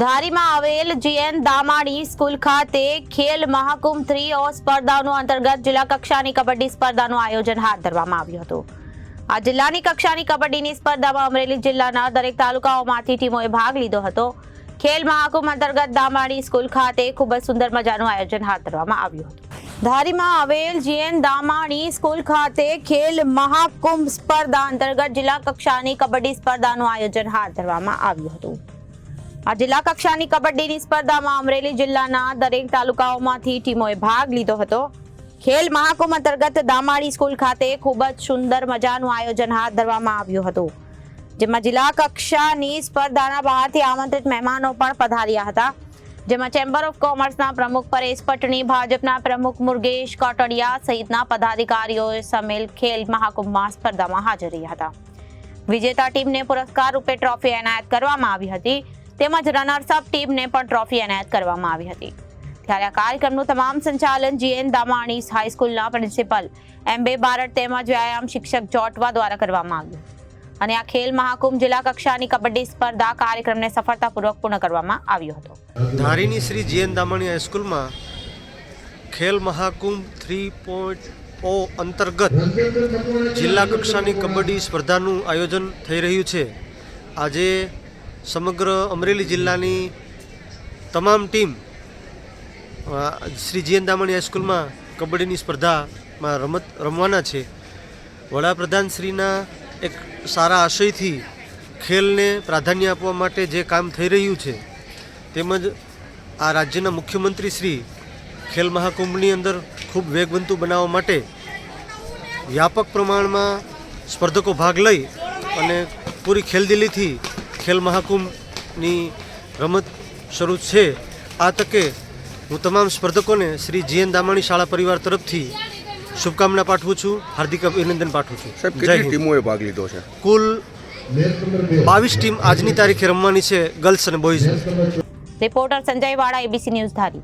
ધારીમાં આવેલ જીએન દામાણી સ્કૂલ ખાતે ખેલ મહાકુંભ થ્રી ઓ સ્પર્ધાનું અંતર્ગત જિલ્લા કક્ષાની કબડ્ડી સ્પર્ધાનું આયોજન હાથ ધરવામાં આવ્યું હતું. આ જિલ્લાની કક્ષાની કબડ્ડીની સ્પર્ધામાં અમરેલી જિલ્લાના દરેક તાલુકાઓમાંથી ટીમોએ ભાગ લીધો હતો. ખેલ મહાકુંભ અંતર્ગત દામાણી સ્કૂલ ખાતે ખૂબ જ સુંદર મજાનું આયોજન હાથ ધરવામાં આવ્યું હતું. ધારીમાં આવેલ જીએન દામાણી સ્કૂલ ખાતે ખેલ મહાકુંભ સ્પર્ધા અંતર્ગત જિલ્લા કક્ષાની કબડ્ડી સ્પર્ધાનું આયોજન હાથ ધરવામાં આવ્યું હતું. આ જિલ્લા કક્ષાની કબડ્ડીની સ્પર્ધામાં અમરેલી જિલ્લાના દરેક તાલુકાઓમાંથી ટીમોએ ભાગ લીધો હતો. ખેલ મહાકુંભ અંતર્ગત દામાડી સ્કૂલ ખાતે ખૂબ જ સુંદર મજાનું આયોજન હાથ ધરવામાં આવ્યું હતું. જેમાં જિલ્લા કક્ષાની સ્પર્ધાના બહારથી આમંત્રિત મહેમાનો પણ પધાર્યા હતા. જેમાં ચેમ્બર ઓફ કોમર્સના પ્રમુખ પરેશ પટણી, ભાજપના પ્રમુખ મુરગેશ કોટડિયા સહિતના પદાધિકારીઓએ સામેલ ખેલ મહાકુંભમાં સ્પર્ધામાં હાજર રહ્યા હતા. વિજેતા ટીમને પુરસ્કાર રૂપે ટ્રોફી એનાયત કરવામાં આવી હતી. તેમજ રનર્સ અપ ટીમને પણ ટ્રોફી એનાયત કરવામાં આવી હતી. ત્યારે આ કાર્યક્રમનું તમામ સંચાલન જીએન દામાણીસ હાઈસ્કૂલના પ્રિન્સિપલ એમ બે બારડ તેમજ વ્યાયામ શિક્ષક જોટવા દ્વારા કરવામાં આવ્યું. અને આ ખેલ મહાકુંભ જિલ્લા કક્ષાની કબડ્ડી સ્પર્ધા કાર્યક્રમને સફળતાપૂર્વક પૂર્ણ કરવામાં આવ્યો હતો. ધારીની શ્રી જીએન દામણી હાઈસ્કૂલમાં ખેલ મહાકુંભ થ્રી પોઈન્ટ ઓ અંતર્ગત જિલ્લા કક્ષાની કબડ્ડી સ્પર્ધાનું આયોજન થઈ રહ્યું છે. આજે સમગ્ર અમરેલી જિલ્લાની તમામ ટીમ શ્રી જીએન દામણી હાઈસ્કૂલમાં કબડ્ડીની સ્પર્ધામાં રમત, રમવાના છે. વડાપ્રધાનશ્રીના એક સારા આશયથી ખેલને પ્રાધાન્ય આપવા માટે જે કામ થઈ રહ્યું છે, તેમજ આ રાજ્યના મુખ્યમંત્રી શ્રી ખેલ મહાકુંભની અંદર ખૂબ વેગવંતુ બનાવવા માટે વ્યાપક પ્રમાણમાં સ્પર્ધકો ભાગ લઈ અને પૂરી ખેલદિલીથી ખેલ મહાકુંભની રમત શરૂ છે. આ તકે હું તમામ સ્પર્ધકોને શ્રી જીએન દામાણી શાળા પરિવાર તરફથી શુભકામના પાઠવું છું હાર્દિક અભિનંદન પાઠવું છું. સાહેબ કેટલી ટીમોએ ભાગ લીધો છે? કુલ બાવીસ ટીમ આજની તારીખે રમવાની છે ગર્લ્સ અને બોયઝ. રિપોર્ટર સંજય વાળા એબીસી ન્યૂઝ ધારી.